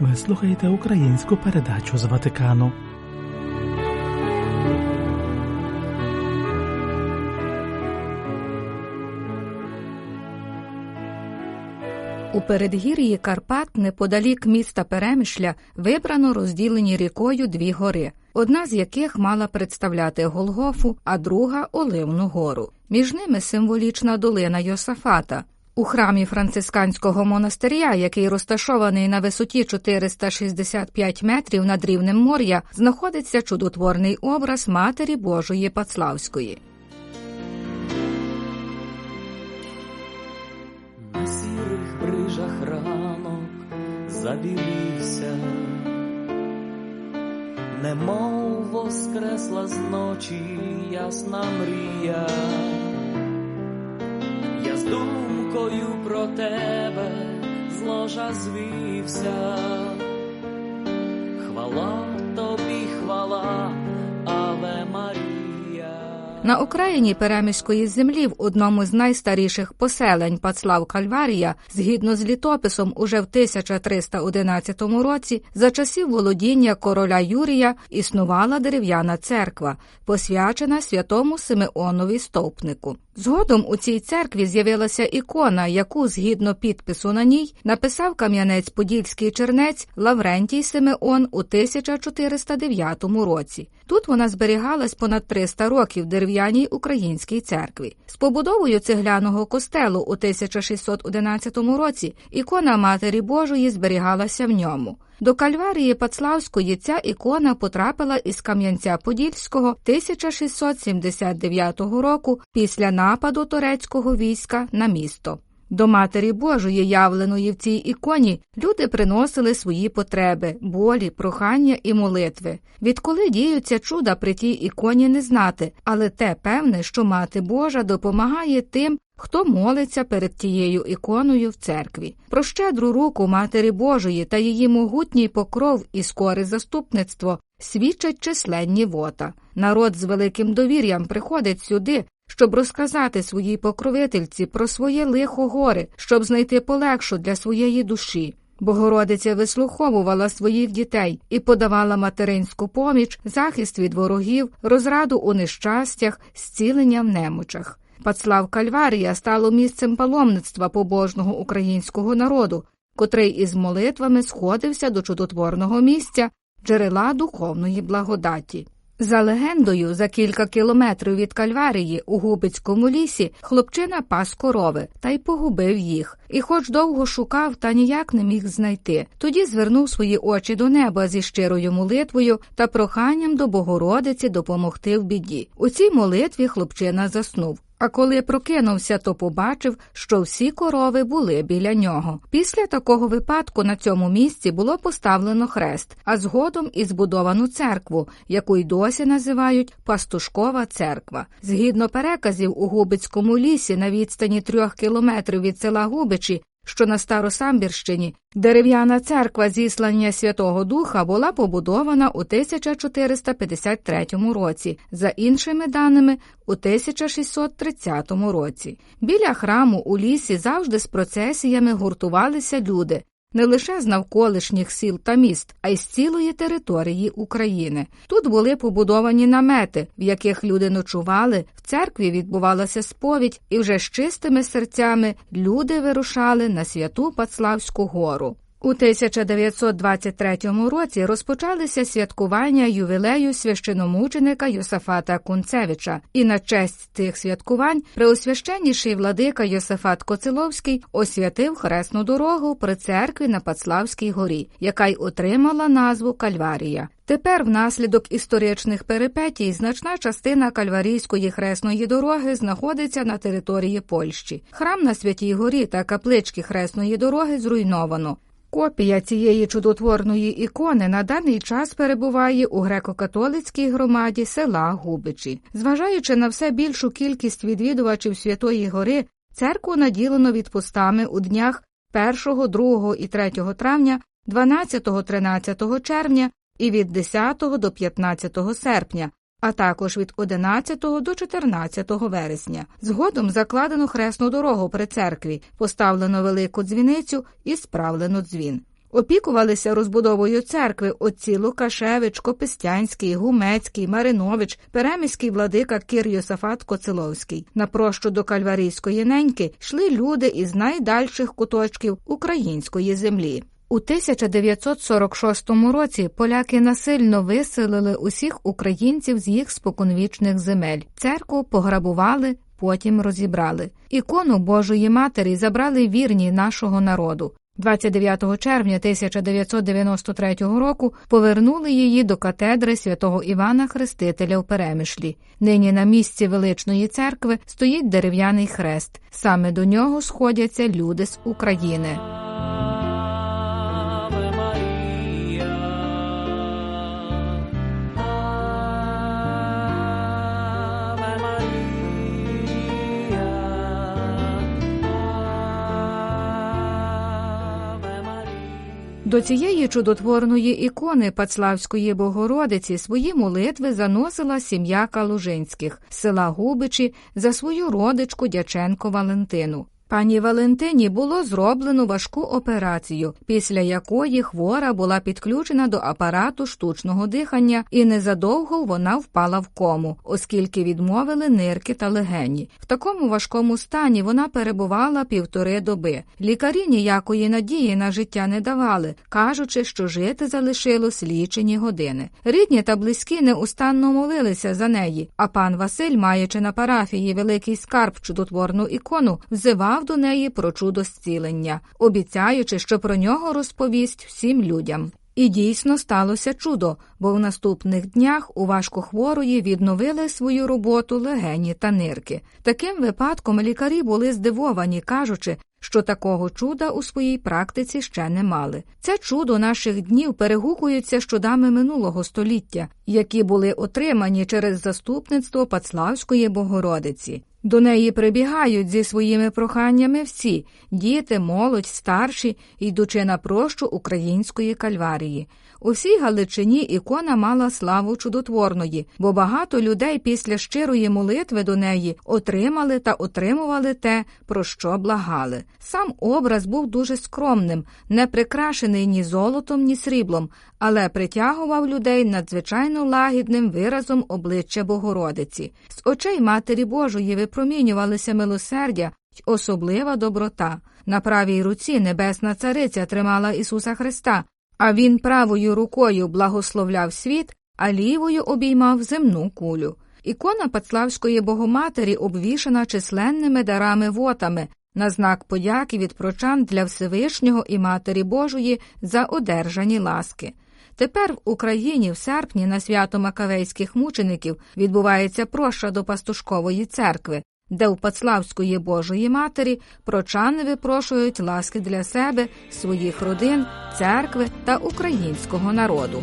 Ви слухаєте українську передачу з Ватикану. У передгір'ї Карпат, неподалік міста Перемишля, вибрано розділені рікою дві гори, одна з яких мала представляти Голгофу, а друга Оливну гору. Між ними символічна долина Йосафата. У храмі францисканського монастиря, який розташований на висоті 465 метрів над рівнем моря, знаходиться чудотворний образ Матері Божої Пацлавської. На сірих брижах ранок забілився, немов воскресла з ночі ясна мрія. З думкою про тебе з ложа звівся. Хвала На окраїні Переміської землі в одному з найстаріших поселень Пацлав Кальварія, згідно з літописом, уже в 1311 році, за часів володіння короля Юрія існувала дерев'яна церква, посвячена святому Симеонові стовпнику. Згодом у цій церкві з'явилася ікона, яку, згідно підпису на ній, написав кам'янець-подільський чернець Лаврентій Симеон у 1409 році. Тут вона зберігалась понад 300 років в дерев'яній українській церкві. З побудовою цегляного костелу у 1611 році ікона Матері Божої зберігалася в ньому. До Кальварії Пацлавської ця ікона потрапила із Кам'янця-Подільського 1679 року після нападу турецького війська на місто. До Матері Божої, явленої в цій іконі, люди приносили свої потреби, болі, прохання і молитви. Відколи діються чуда при тій іконі не знати, але те певне, що Мати Божа допомагає тим, хто молиться перед тією іконою в церкві. Про щедру руку Матері Божої та її могутній покров і скоре заступництво свідчать численні вота. Народ з великим довір'ям приходить сюди, щоб розказати своїй покровительці про своє лихо горе, щоб знайти полегшу для своєї душі. Богородиця вислуховувала своїх дітей і подавала материнську поміч, захист від ворогів, розраду у нещастях, зцілення в немочах. Пацлав Кальварія стало місцем паломництва побожного українського народу, котрий із молитвами сходився до чудотворного місця, джерела духовної благодаті. За легендою, за кілька кілометрів від Кальварії у Губицькому лісі хлопчина пас корови та й погубив їх, і, хоч довго шукав, та ніяк не міг знайти. Тоді звернув свої очі до неба зі щирою молитвою та проханням до Богородиці допомогти в біді. У цій молитві хлопчина заснув. А коли прокинувся, то побачив, що всі корови були біля нього. Після такого випадку на цьому місці було поставлено хрест, а згодом і збудовану церкву, яку й досі називають Пастушкова церква. Згідно переказів у Губицькому лісі на відстані трьох кілометрів від села Губичі. Що на Старосамбірщині дерев'яна церква зіслання Святого Духа була побудована у 1453 році, за іншими даними у 1630 році. Біля храму у лісі завжди з процесіями гуртувалися люди. Не лише з навколишніх сіл та міст, а й з цілої території України. Тут були побудовані намети, в яких люди ночували, в церкві відбувалася сповідь, і вже з чистими серцями люди вирушали на святу Пацлавську гору. У 1923 році розпочалися святкування ювілею священомученика Йосафата Кунцевича, і на честь цих святкувань преосвященніший владика Йосафат Коциловський освятив хресну дорогу при церкві на Пацлавській горі, яка й отримала назву Кальварія. Тепер, внаслідок історичних перипетій, значна частина кальварійської хресної дороги знаходиться на території Польщі. Храм на Святій Горі та каплички хресної дороги зруйновано. Копія цієї чудотворної ікони на даний час перебуває у греко-католицькій громаді села Губичі. Зважаючи на все більшу кількість відвідувачів Святої Гори, церкву наділено відпустами у днях 1, 2 і 3 травня, 12, 13 червня і від 10 до 15 серпня, а також від 11 до 14 вересня. Згодом закладено хресну дорогу при церкві, поставлено велику дзвіницю і справлено дзвін. Опікувалися розбудовою церкви отці Лукашевич, Копистянський, Гумецький, Маринович, Переміський владика Кір Йосафат Коцеловський. На прощу до Кальварійської неньки йшли люди із найдальших куточків української землі. У 1946 році поляки насильно виселили усіх українців з їх споконвічних земель. Церкву пограбували, потім розібрали. Ікону Божої Матері забрали вірні нашого народу. 29 червня 1993 року повернули її до катедри святого Івана Хрестителя в Перемишлі. Нині на місці величної церкви стоїть дерев'яний хрест. Саме до нього сходяться люди з України. До цієї чудотворної ікони Пацлавської Богородиці свої молитви заносила сім'я Калужинських села Губичі за свою родичку Дяченко Валентину. Пані Валентині було зроблено важку операцію, після якої хвора була підключена до апарату штучного дихання, і незадовго вона впала в кому, оскільки відмовили нирки та легені. В такому важкому стані вона перебувала півтори доби. Лікарі ніякої надії на життя не давали, кажучи, що жити залишилось лічені години. Рідні та близькі неустанно молилися за неї. А пан Василь, маючи на парафії великий скарб чудотворну ікону, взивав до неї про чудо зцілення, обіцяючи, що про нього розповість всім людям. І дійсно сталося чудо, бо в наступних днях у важкохворої відновили свою роботу легені та нирки. Таким випадком лікарі були здивовані, кажучи, що такого чуда у своїй практиці ще не мали. Це чудо наших днів перегукується з чудами минулого століття, які були отримані через заступництво Пацлавської Богородиці. До неї прибігають зі своїми проханнями всі діти, молодь, старші, йдучи на прощу української кальварії. У всій Галичині ікона мала славу чудотворної, бо багато людей після щирої молитви до неї отримали та отримували те, про що благали. Сам образ був дуже скромним, не прикрашений ні золотом, ні сріблом, але притягував людей надзвичайно лагідним виразом обличчя Богородиці. З очей Матері Божої випромінювалися милосердя особлива доброта. На правій руці небесна цариця тримала Ісуса Христа, а він правою рукою благословляв світ, а лівою обіймав земну кулю. Ікона Пацлавської Богоматері обвішана численними дарами вотами на знак подяки від прочан для Всевишнього і Матері Божої за одержані ласки. Тепер в Україні в серпні на свято Макавейських мучеників відбувається проща до пастушкової церкви, де у Пацлавської Божої Матері прочани випрошують ласки для себе, своїх родин, церкви та українського народу.